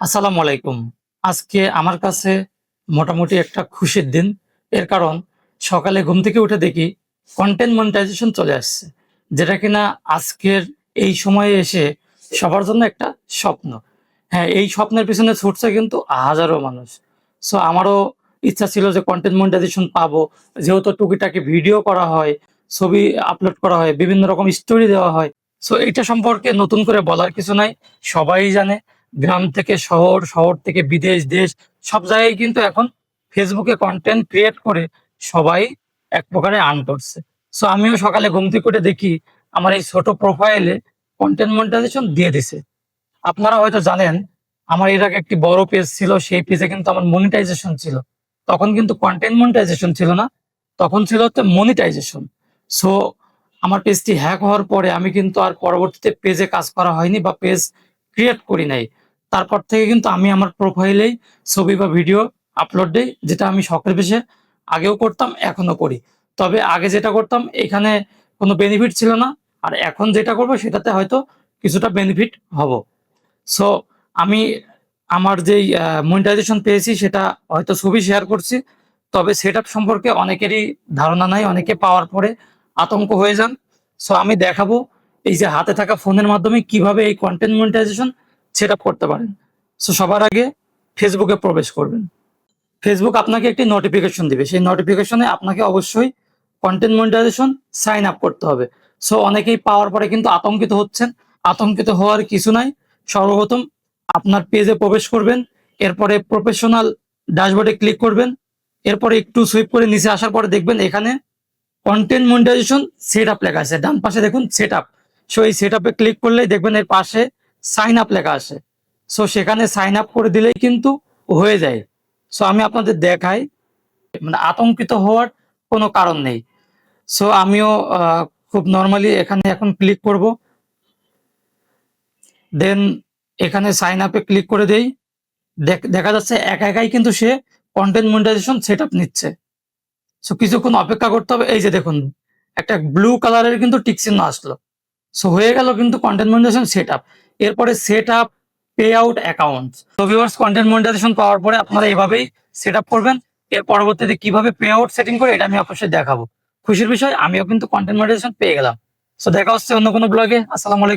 আসসালামু আলাইকুম। আজকে আমার কাছে মোটামুটি একটা খুশির দিন। এর কারণ, সকালে ঘুম থেকে উঠে দেখি কন্টেন্ট মনিটাইজেশন চলে আসছে, যেটা কিনা আজকের এই সময়ে এসে সবার জন্য একটা স্বপ্ন। হ্যাঁ এই স্বপ্নের পিছনে ছুটছে কিন্তু হাজারো মানুষ। সো আমারও ইচ্ছা ছিল যে কন্টেন্ট মনিটাইজেশন পাবো। যেহেতু টুকিটাকি ভিডিও করা হয়, ছবি আপলোড করা হয়, বিভিন্ন রকম স্টোরি দেওয়া হয়। সো এটা সম্পর্কে নতুন করে বলার কিছু নাই। সবাই জানে। গ্রাম থেকে শহর শহর থেকে বিদেশ, দেশ, সব জায়গায় কিন্তু এখন ফেসবুকে কন্টেন্ট ক্রিয়েট করে সবাই এক প্রকারে আর্ন করছে। সো আমিও সকালে ঘুম থেকে উঠে দেখি আমার এই ছোট প্রোফাইলে কন্টেন্ট মনিটাইজেশন দিয়ে দিছে। আপনারা হয়তো জানেন, আমার এর আগে একটি বড় পেজ ছিল, সেই পেজে কিন্তু আমার মনিটাইজেশন ছিল। তখন কিন্তু কন্টেন্ট মনিটাইজেশন ছিল না, তখন ছিল হচ্ছে মনিটাইজেশন সো আমার পেজটি হ্যাক হওয়ার পরে আমি কিন্তু আর পরবর্তীতে পেজে কাজ করা হয়নি বা পেজ ক্রিয়েট করি নাই। তারপর থেকে কিন্তু আমি আমার প্রোফাইলেই ছবি বা ভিডিও আপলোড দিই, যেটা আমি শখের বেশে আগেও করতাম এখনও করি। তবে আগে যেটা করতাম, এখানে কোনো বেনিফিট ছিল না, আর এখন যেটা করব সেটাতে হয়তো কিছুটা বেনিফিট হব। সো আমি আমার যেই মনিটাইজেশন পেয়েছি, সেটা হয়তো ছবি শেয়ার করছি, তবে সেটা সম্পর্কে অনেকেরই ধারণা নাই, অনেকে পাওয়ার পরে আতঙ্ক হয়ে যান। সো আমি দেখাবো এই যে হাতে থাকা ফোনের মাধ্যমে কীভাবে এই কন্টেন্ট মনিটাইজেশন সেট করতে পারেন। সো সবার আগে ফেসবুকে প্রবেশ করবেন। ফেসবুক আপনাকে একটি নোটিফিকেশন দিবে। সেই নোটিফিকেশনে আপনাকে অবশ্যই কন্টেন্ট মনিটাইজেশন সাইন আপ করতে হবে। সো অনেকেই পাওয়ার পরে কিন্তু আতঙ্কিত হচ্ছেন। আতঙ্কিত হওয়ার কিছু নাই। সর্বপ্রথম আপনার পেজে প্রবেশ করবেন। এরপরে প্রফেশনাল ড্যাশবোর্ডে ক্লিক করবেন। এরপরে একটু সুইপ করে নিচে আসার পরে দেখবেন এখানে কন্টেন্ট মনিটাইজেশন সেট আপ লেখা আছে। ডান পাশে দেখুন সেট আপ সো এই সেট আপে ক্লিক করলেই দেখবেন এর পাশে সাইন আপ লেখা আসে সো সেখানে সাইন আপ করে দিলেই কিন্তু হয়ে যায়। সো আমি আপনাদের দেখাই। মানে আতঙ্কিত হওয়ার কোনো কারণ নেই। সো আমিও খুব নর্মালি এখানে এখন ক্লিক করব। দেন এখানে সাইন আপে ক্লিক করে দেই। দেখ- যাচ্ছে একা একাই কিন্তু সে কন্টেন্ট মনিটাইজেশন সেট আপ নিচ্ছে। সো কিছুক্ষণ অপেক্ষা করতে হবে। এই যে দেখুন, একটা ব্লু কালারের কিন্তু টিক চিহ্ন আসলো। সো হয়ে গেল কিন্তু কন্টেন্ট মনিটাইজেশন সেট আপ এরপরে set up pay out account তো ভিউয়ার্স কন্টেন্ট মনিটাইজেশন পাওয়ার পরে আপনারা এভাবেই সেট আপ করবেন। এর পরবর্তীতে কীভাবে পে আউট সেটিং করে, এটা আমি অবশ্যই দেখাবো। খুশির বিষয়, আমিও কিন্তু কন্টেন্ট মনিটাইজেশন পেয়ে গেলাম। সো দেখা হচ্ছে অন্য কোনো ব্লগে আসসালামু আলাইকুম।